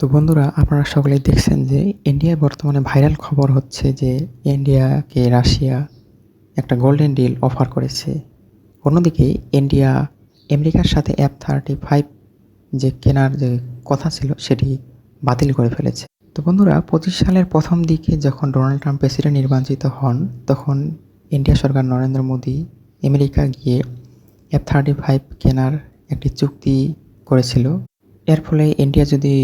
তো বন্ধুরা, আপনারা সকলেই দেখছেন যে ইন্ডিয়ায় বর্তমানে ভাইরাল খবর হচ্ছে যে ইন্ডিয়াকে রাশিয়া একটা গোল্ডেন ডিল অফার করেছে। অন্যদিকে ইন্ডিয়া আমেরিকার সাথে এফ থার্টি ফাইভ যে কেনার যে কথা ছিল, সেটি বাতিল করে ফেলেছে। তো বন্ধুরা, পঁচিশ সালের প্রথম দিকে যখন ডোনাল্ড ট্রাম্প প্রেসিডেন্ট নির্বাচিত হন, তখন ইন্ডিয়া সরকার নরেন্দ্র মোদী আমেরিকা গিয়ে এফ থার্টি ফাইভ কেনার একটি চুক্তি করেছিল। এর ফলে ইন্ডিয়া যদি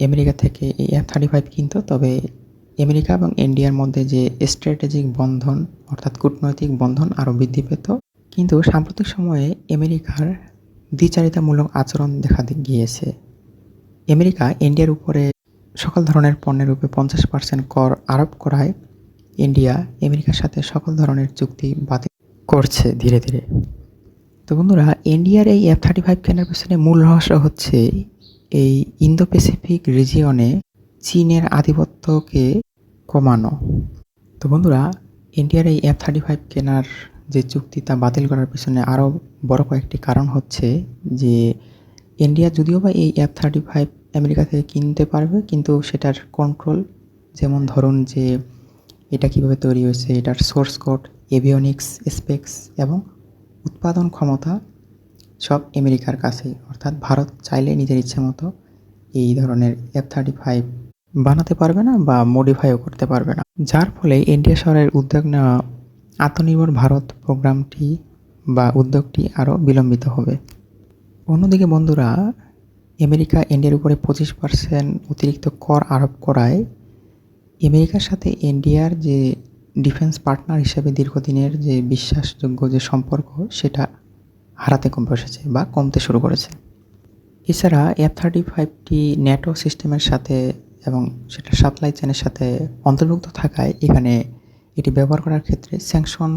আমেরিকা থেকে এই এফ থার্টি ফাইভ কিনতো, তবে আমেরিকা এবং ইন্ডিয়ার মধ্যে যে স্ট্র্যাটেজিক বন্ধন, অর্থাৎ কূটনৈতিক বন্ধন আরও বৃদ্ধি পেত। কিন্তু সাম্প্রতিক সময়ে আমেরিকার দ্বিচারিতামূলক আচরণ দেখা গিয়েছে। আমেরিকা ইন্ডিয়ার উপরে সকল ধরনের পণ্যের উপরে পঞ্চাশ পার্সেন্ট কর আরোপ করায় ইন্ডিয়া আমেরিকার সাথে সকল ধরনের চুক্তি বাতিল করছে ধীরে ধীরে। তো বন্ধুরা, ইন্ডিয়ার এই এফ থার্টি ফাইভ কেনার পেছনে মূল রহস্য হচ্ছে এই ইন্দো প্যাসিফিক রিজিয়নে চীনের আধিপত্যকে কমানো। তো বন্ধুরা, ইন্ডিয়ার এই এফ থার্টি ফাইভ কেনার যে চুক্তি তা বাতিল করার পেছনে আরও বড় কয়েকটি কারণ হচ্ছে যে, ইন্ডিয়া যদিও বা এই এফ থার্টি ফাইভ আমেরিকা থেকে কিনতে পারবে, কিন্তু সেটার কন্ট্রোল যেমন ধরুন যে, এটা কীভাবে তৈরি হয়েছে, এটার সোর্স কোড এভিওনিক্স স্পেক্স এবং উৎপাদন ক্ষমতা সব আমেরিকার কাছেই। অর্থাৎ ভারত চাইলে নিজের ইচ্ছে মতো এই ধরনের এফ থার্টি ফাইভ বানাতে পারবে না বা মডিফাইও করতে পারবে না। যার ফলে ইন্ডিয়া শহরের উদ্যোগ নেওয়া, আত্মনির্ভর ভারত প্রোগ্রামটি বা উদ্যোগটি আরও বিলম্বিত হবে। অন্যদিকে বন্ধুরা, আমেরিকা ইন্ডিয়ার উপরে পঁচিশ পার্সেন্ট অতিরিক্ত কর আরোপ করায় আমেরিকার সাথে ইন্ডিয়ার যে ডিফেন্স পার্টনার হিসেবে দীর্ঘদিনের যে বিশ্বাসযোগ্য যে সম্পর্ক, সেটা হারাতে কম বসেছে বা কমতে শুরু করেছে। এছাড়া এফ থার্টি ফাইভটি ন্যাটো সিস্টেমের সাথে এবং সেটা সাপ্লাই চেনের সাথে অন্তর্ভুক্ত থাকায় এখানে এটি ব্যবহার করার ক্ষেত্রে স্যাংশন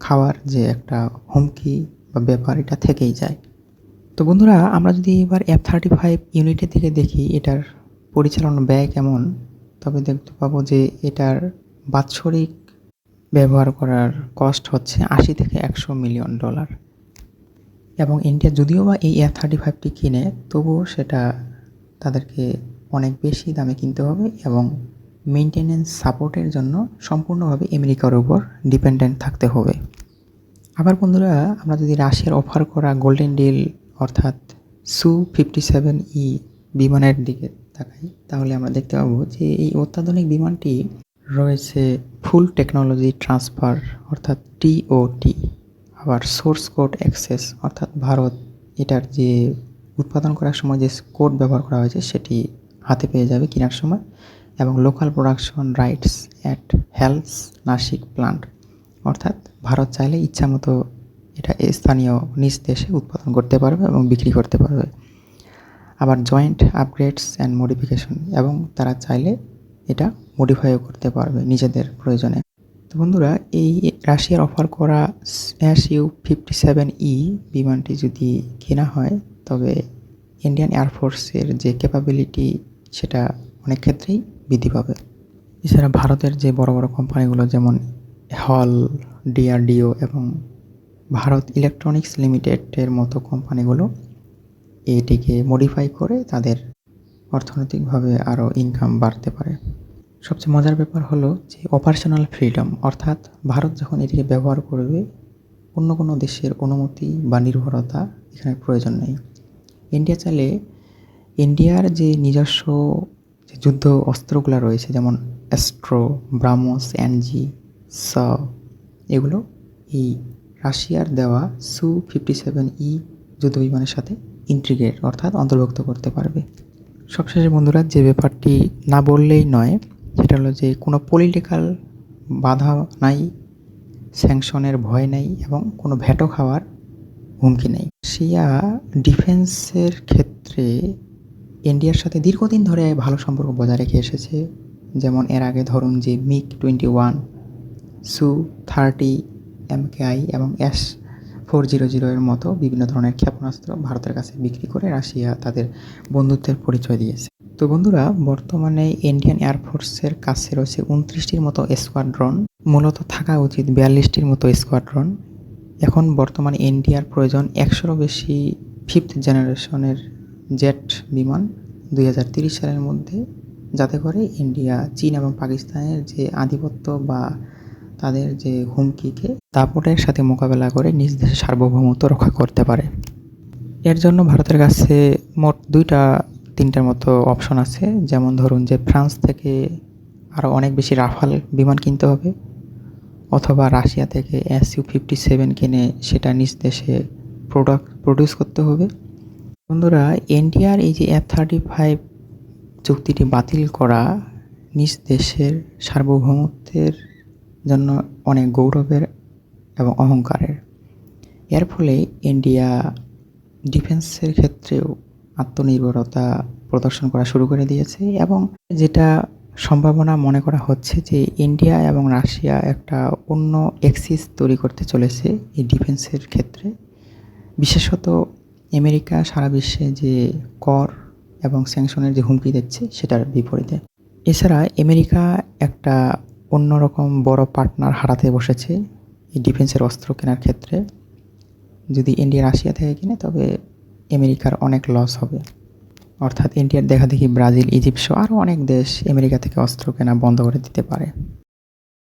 খাওয়ার যে একটা হুমকি বা ব্যাপার এটা থেকেই যায়। তো বন্ধুরা, আমরা যদি এবার এফ থার্টি ফাইভ ইউনিটের দিকে দেখি, এটার পরিচালনা ব্যয় কেমন? তবে দেখতে পাবো যে এটার বাৎসরিক ব্যবহার করার কস্ট হচ্ছে আশি থেকে একশো মিলিয়ন ডলার এবং ইন্ডিয়া যদিও বা এই এফ থার্টি ফাইভটি কিনে, তবুও সেটা তাদেরকে অনেক বেশি দামে কিনতে হবে এবং মেনটেনেন্স সাপোর্টের জন্য সম্পূর্ণভাবে আমেরিকার উপর ডিপেন্ডেন্ট থাকতে হবে। আবার বন্ধুরা, আমরা যদি রাশিয়ার অফার করা গোল্ডেন ডিল অর্থাৎ সু ফিফটি সেভেন ই বিমানের দিকে তাকাই, তাহলে আমরা দেখতে পাবো যে এই অত্যাধুনিক বিমানটি রয়েছে ফুল টেকনোলজি ট্রান্সফার অর্থাৎ টিওটি আবার সোর্স কোড অ্যাক্সেস অর্থাৎ ভারত, এটার যে উৎপাদন করার সময় যে কোড ব্যবহার করা হয়েছে, সেটি হাতে পেয়ে যাবে কেনার সময় এবং local production rights at HAL's Nashik plant অর্থাৎ ভারত চাইলে ইচ্ছা মতো এটা স্থানীয় নিজ দেশে উৎপাদন করতে পারবে এবং বিক্রি করতে পারবে। আবার জয়েন্ট আপগ্রেডস অ্যান্ড মডিফিকেশন এবং তারা চাইলে এটা মডিফাইও করতে পারবে নিজেদের প্রয়োজনে। বন্ধুরা, এই রাশিয়ার অফার করা S U fifty seven E বিমানটি যদি কেনা হয়, তবে ইন্ডিয়ান এয়ারফোর্সের যে ক্যাপাবিলিটি সেটা অনেক ক্ষেত্রেই বৃদ্ধি পাবে। এছাড়া ভারতের যে বড় বড় কোম্পানিগুলো যেমন হল ডিআরডিও এবং ভারত ইলেকট্রনিক্স লিমিটেডের মতো কোম্পানিগুলো এটিকে মডিফাই করে তাদের অর্থনৈতিকভাবে আরও ইনকাম বাড়তে পারে। সবচেয়ে মজার ব্যাপার হলো যে অপারেশনাল ফ্রিডম অর্থাৎ ভারত যখন এটিকে ব্যবহার করবে, অন্য কোনো দেশের অনুমতি বা নির্ভরতা এখানে প্রয়োজন নেই। ইন্ডিয়া চাইলে ইন্ডিয়ার যে নিজস্ব যে যুদ্ধ অস্ত্রগুলো রয়েছে, যেমন অ্যাস্ট্রো ব্রাহ্মস এনজি স এগুলো এই রাশিয়ার দেওয়া সু ফিফটি সেভেন ই যুদ্ধ বিমানের সাথে ইন্টিগ্রেট অর্থাৎ অন্তর্ভুক্ত করতে পারবে। সবশেষে বন্ধুরা, যে ব্যাপারটি না বললেই নয় সেটা হলো যে কোনো পলিটিক্যাল বাধা নাই স্যাংশনের ভয় নেই এবং কোনো ভ্যাটো খাওয়ার হুমকি নেই। রাশিয়া ডিফেন্সের ক্ষেত্রে ইন্ডিয়ার সাথে দীর্ঘদিন ধরে ভালো সম্পর্ক বজায় রেখে এসেছে। যেমন এর আগে ধরুন যে MiG twenty one Su thirty MKI এবং এস ফোর জিরো জিরো এর মতো বিভিন্ন ধরনের ক্ষেপণাস্ত্র ভারতের কাছে বিক্রি করে রাশিয়া তাদের বন্ধুত্বের পরিচয় দিয়েছে। তো বন্ধুরা, বর্তমানে ইন্ডিয়ান এয়ারফোর্সের কাছে রয়েছে উনত্রিশটির মতো স্কোয়াড্রন, মূলত থাকা উচিত বিয়াল্লিশটির মতো স্কোয়াড্রন। এখন বর্তমানে ইন্ডিয়ার প্রয়োজন একশোরও বেশি ফিফথ জেনারেশনের জেট বিমান দুই সালের মধ্যে, যাতে করে ইন্ডিয়া, চীন এবং পাকিস্তানের যে আধিপত্য বা তাদের যে হুমকিকে দাপটের সাথে মোকাবেলা করে নিজ দেশের সার্বভৌমত্ব রক্ষা করতে পারে। এর জন্য ভারতের কাছে মোট দুইটা, তিনটার মতো অপশন আছে। যেমন ধরুন যে ফ্রান্স থেকে আরও অনেক বেশি রাফাল বিমান কিনতে হবে, অথবা রাশিয়া থেকে এস ইউ ফিফটি সেভেন কিনে সেটা নিজ দেশে প্রোডাক্ট প্রডিউস করতে হবে। বন্ধুরা ইন্ডিয়ার এই যে এফ থার্টি ফাইভ চুক্তিটি বাতিল করা নিজ দেশের সার্বভৌমত্বের জন্য অনেক গৌরবের এবং অহংকারের। এর ফলে ইন্ডিয়া ডিফেন্সের ক্ষেত্রেও আত্মনির্ভরতা প্রদর্শন করা শুরু করে দিয়েছে এবং যেটা সম্ভাবনা মনে করা হচ্ছে যে ইন্ডিয়া এবং রাশিয়া একটা অন্য এক্সিস তৈরি করতে চলেছে এই ডিফেন্সের ক্ষেত্রে। বিশেষত আমেরিকা সারা বিশ্বে যে কর এবং স্যাংশনের যে হুমকি দিচ্ছে সেটার বিপরীতে। এছাড়া আমেরিকা একটা অন্যরকম বড় পার্টনার হারাতে বসেছে এই ডিফেন্সের অস্ত্র কেনার ক্ষেত্রে। যদি ইন্ডিয়া রাশিয়া থেকে কিনে, তবে আমেরিকার অনেক লস হবে। অর্থাৎ ইন্ডিয়ার দেখা দেখি ব্রাজিল ইজিপ্ট আরও অনেক দেশ আমেরিকা থেকে অস্ত্র কেনা বন্ধ করে দিতে পারে।